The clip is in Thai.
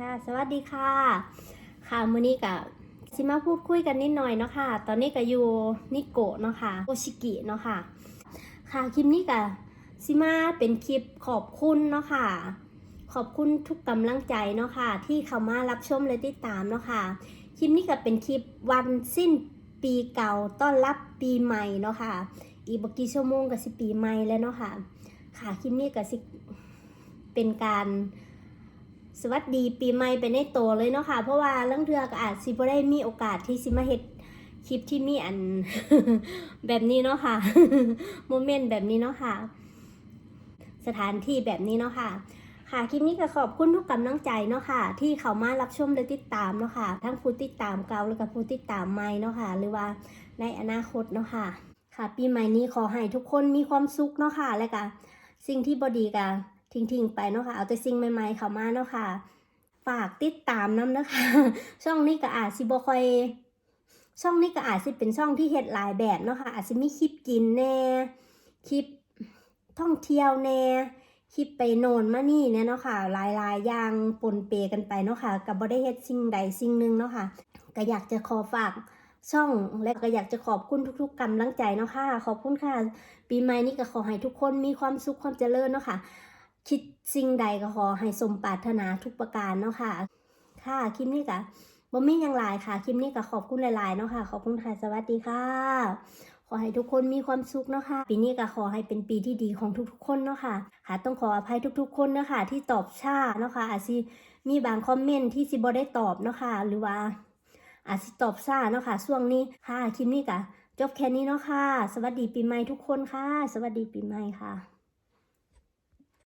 ค่ะ สวัสดีค่ะ ค่ะมื้อนี้กับสิมาพูดคุยกันนิดหน่อยเนาะค่ะ ตอนนี้ก็อยู่นิโกะเนาะค่ะโอชิกิเนาะค่ะ ค่ะคลิปนี้กับสิมาเป็นคลิปขอบคุณเนาะค่ะ ขอบคุณทุกกำลังใจเนาะค่ะ ที่เข้ามารับชมและติดตามเนาะค่ะ คลิปนี้ก็เป็นคลิปวันสิ้นปีเก่าต้อนรับปีใหม่เนาะค่ะ อีกบกี่ชั่วโมงก็สิปีใหม่แล้วเนาะค่ะ ค่ะคลิปนี้ก็สิเป็นการ สวัสดีปีใหม่ไปในโตเลยเนาะค่ะ เพราะว่าเรื่องเทือก็อาจสิบ่ได้มีโอกาสที่สิมาเฮ็ดคลิปที่มีอันแบบนี้เนาะค่ะโมเมนต์แบบนี้เนาะค่ะ สถานที่แบบนี้เนาะค่ะ ค่ะคลิปนี้ก็ขอบคุณทุกกำลังใจเนาะค่ะ ที่เขามารับชมและติดตามเนาะค่ะ ทั้งผู้ติดตามเก่าแล้วก็ผู้ติดตามใหม่เนาะค่ะ หรือว่าในอนาคตเนาะค่ะ ค่ะ ปีใหม่นี้ขอให้ทุกคนมีความสุขเนาะค่ะ และก็สิ่งที่บดีก็ ทิ้งๆไปเนาะค่ะเอาแต่สิ่งใหม่ๆเข้ามาเนาะค่ะฝากติดตามน้ำนะคะ ช่องนี้ก็อาจสิบ่ค่อยช่องนี้ก็อาจสิเป็นช่องที่เฮ็ดหลายแบบเนาะค่ะอาจสิมีคลิปกินแน่คลิปท่องเที่ยวแน่คลิปไปโนนมานี่เนี่ยเนาะค่ะหลายๆอย่างปนเปกันไปเนาะค่ะกับบ่ได้เฮ็ดสิ่งใดสิ่งหนึ่งเนาะค่ะก็อยากจะขอฝากช่องและก็อยากจะขอบคุณทุก ๆกำลังใจเนาะค่ะขอบคุณค่ะ ปีใหม่นี้ก็ขอให้ทุกคนมีความสุขความเจริญเนาะค่ะ คิดสิ่งใดก็ขอให้สมปรารถนาทุกประการเนาะค่ะ ค่ะคลิปนี้ก็บ่มีอย่างลายค่ะคลิปนี้ก็ขอบคุณหลายๆเนาะค่ะ ขอบคุณค่ะสวัสดีค่ะ ขอให้ทุกคนมีความสุขเนาะค่ะ ปีนี้ก็ขอให้เป็นปีที่ดีของทุกๆ คนเนาะค่ะ ค่ะ ต้องขออภัยทุกๆ คนเนาะค่ะที่ตอบช้าเนาะค่ะ อาจสิมีบางคอมเมนต์ที่สิบ่ได้ตอบเนาะค่ะ หรือว่า อาจสิตอบช้าเนาะค่ะช่วงนี้ค่ะคลิปนี้ก็จบแค่นี้เนาะค่ะ สวัสดีปีใหม่ทุกคนค่ะ สวัสดีปีใหม่ค่ะ